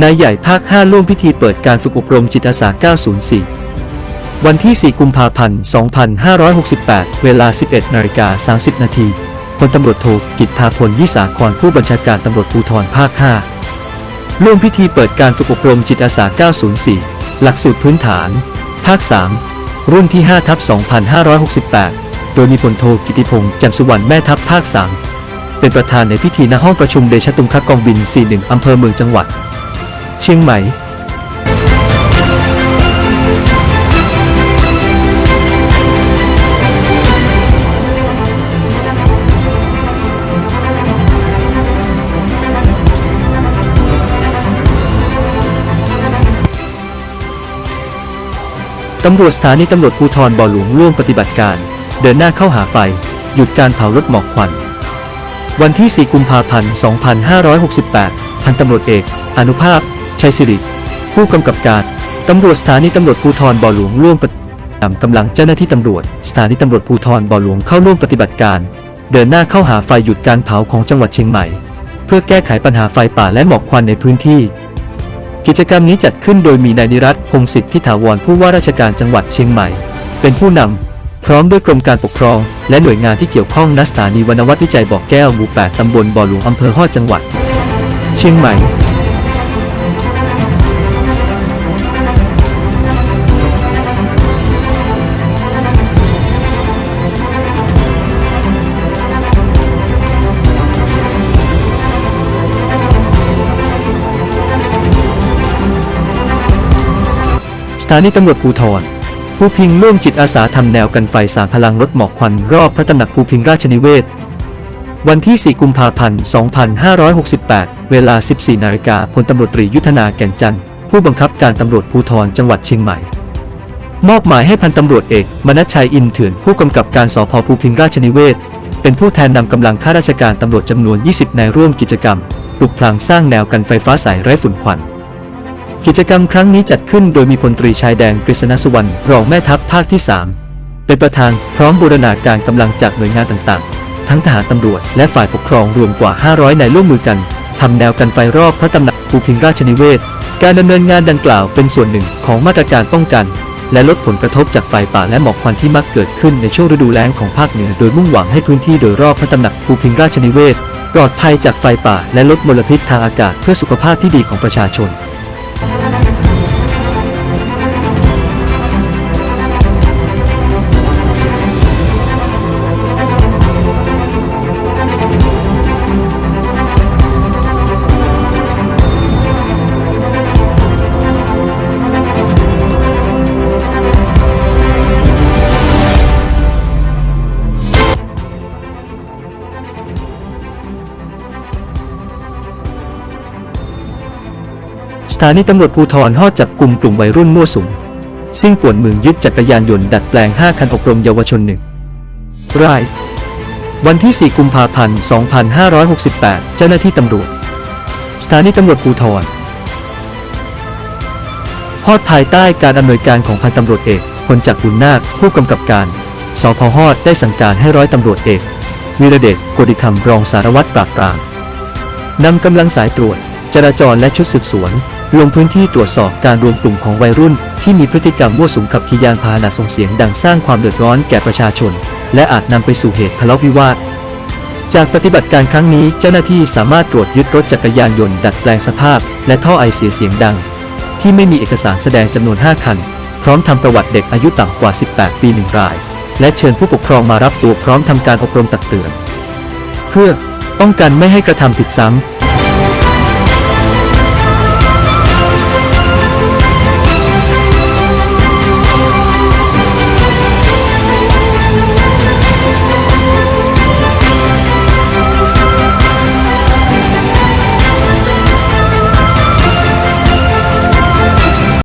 นายใหญ่ภาค 5 ร่วมพิธีเปิดการฝึกอบรมจิตอาสา 904 วันที่ 4 กุมภาพันธ์ 2568 เวลา 11 นาฬิกา 30 นาทีพลตำรวจโทกิตภาพลยิสาครผู้บัญชาการตำรวจภูธรภาค 5 ร่วมพิธีเปิดการฝึกอบรมจิตอาสา 904 หลักสูตรพื้นฐาน ภาค 3 รุ่นที่ 5 ทับ 2568 โดยมีพลโทกิติพงษ์แจ่มสุวรรณแม่ทัพภาค 3 เป็นประธานในพิธีณห้องประชุมเดชตุงคกองบิน 41 อำเภอเมืองจังหวัด เชียงใหม่ตำรวจสถานีตำรวจภูธรบ่อหลวงร่วมปฏิบัติการ เดินหน้าเข้าหาไฟ หยุดการเผารถหมอกควัน วันที่ 4 กุมภาพันธ์ 2568 พันตำรวจเอก อนุภาพ ชัยสิริ ผู้กำกับการตำรวจสถานีตำรวจภูธรบ่อหลวงร่วมปฏินำกำลังเจ้าหน้าที่ตำรวจ สถานีตำรวจภูธรบ่อหลวงเข้าร่วมปฏิบัติการ เดินหน้าเข้าหาไฟหยุดการเผาของจังหวัดเชียงใหม่ เพื่อแก้ไขปัญหาไฟป่าและหมอกควันในพื้นที่ กิจกรรมนี้จัดขึ้นโดยมีนายนิรัตพงศิษฐ์ทิถาวรผู้ว่าราชการจังหวัดเชียงใหม่ เป็นผู้นำพร้อมด้วยกรมการปกครอง และหน่วยงานที่เกี่ยวข้องณสถานีวรรณวัฒวิจัยบ่อแก้วหมู่ 8 ตำบลบ่อหลวงอำเภอฮอดจังหวัด เชียงใหม่ ถานีตำรวจภูธรภูพิงร่วมจิตอาสาทำแนวกันไฟสามพลังลดหมอกควันรอบพระตำหนักภูพิงราชนิเวศ วันที่ 4 กุมภาพันธ์ 2568 เวลา 14 นาฬิกาพลตำรวจตรียุทธนาแก่นจันทร์ผู้บังคับการตำรวจภูธรจังหวัดเชียงใหม่ มอบหมายให้พันตำรวจเอกมนัชชัยอินเถื่อนผู้กำกับการสพภูพิงราชนิเวศ เป็นผู้แทนนำกำลังข้าราชการตำรวจจำนวน 20 นายร่วมกิจกรรมปลุกพลางสร้างแนวกันไฟฟ้าใสไร้ฝุ่นควัน กิจกรรมครั้งนี้จัดขึ้นโดยมีพลตรีชายแดนกฤษณสุวรรณรองแม่ทัพภาคที่ 3 เป็นประธานพร้อมบูรณาการกำลังจากหน่วยงานต่างๆ ทั้งทหารตำรวจและฝ่ายปกครองรวมกว่า 500นายร่วมมือกันทำแนวกันไฟรอบพระตำหนักภูพิงราชนิเวศ การดำเนินงานดังกล่าวเป็นส่วนหนึ่งของมาตรการป้องกัน และลดผลกระทบจากไฟป่าและหมอกควันที่มักเกิดขึ้นในช่วงฤดูแล้งของภาคเหนือ โดยมุ่งหวังให้พื้นที่โดยรอบพระตำหนักภูพิงราชนิเวศปลอดภัยจากไฟป่าและลดมลพิษทางอากาศเพื่อสุขภาพที่ดีของประชาชน ถานีตำรวจภูธรฮอดจับกลุ่มกลุ่มวัยรุ่นมั่วสุมซิ่งป่วนเมืองยึดจักรยานยนต์ดัดแปลง 5 คันอบรมเยาวชนหนึ่งราย วันที่ 4 กุมภาพันธ์ 2568 เจ้าหน้าที่ตำรวจ สถานีตำรวจภูธรฮอดภายใต้การอำนวยการของพันตำรวจเอกพลจักรบุญนาคผู้กำกับการสพฮอดได้สั่งการให้ร้อยตำรวจเอกวีระเดชโกดิคำรองสารวัตรปราบปรามนำกำลังสายตรวจ จราจรและชุดสืบสวน ลงพื้นที่ตรวจสอบการรวมกลุ่มของวัยรุ่น ที่มีพฤติกรรมมั่วสุมขับขี่ยานพาหนะส่งเสียงดังสร้างความเดือดร้อนแก่ประชาชน และอาจนำไปสู่เหตุทะเลาะวิวาทจากปฏิบัติการครั้งนี้เจ้าหน้าที่สามารถตรวจยึดรถจักรยานยนต์ดัดแปลงสภาพ และท่อไอเสียเสียงดัง ที่ไม่มีเอกสารแสดงจำนวน 5 คัน พร้อมทำประวัติเด็กอายุต่ำกว่า 18 ปีหนึ่งราย และเชิญผู้ปกครองมารับตัวพร้อมทำการอบรมตักเตือน เพื่อป้องกันไม่ให้กระทำผิดซ้ำ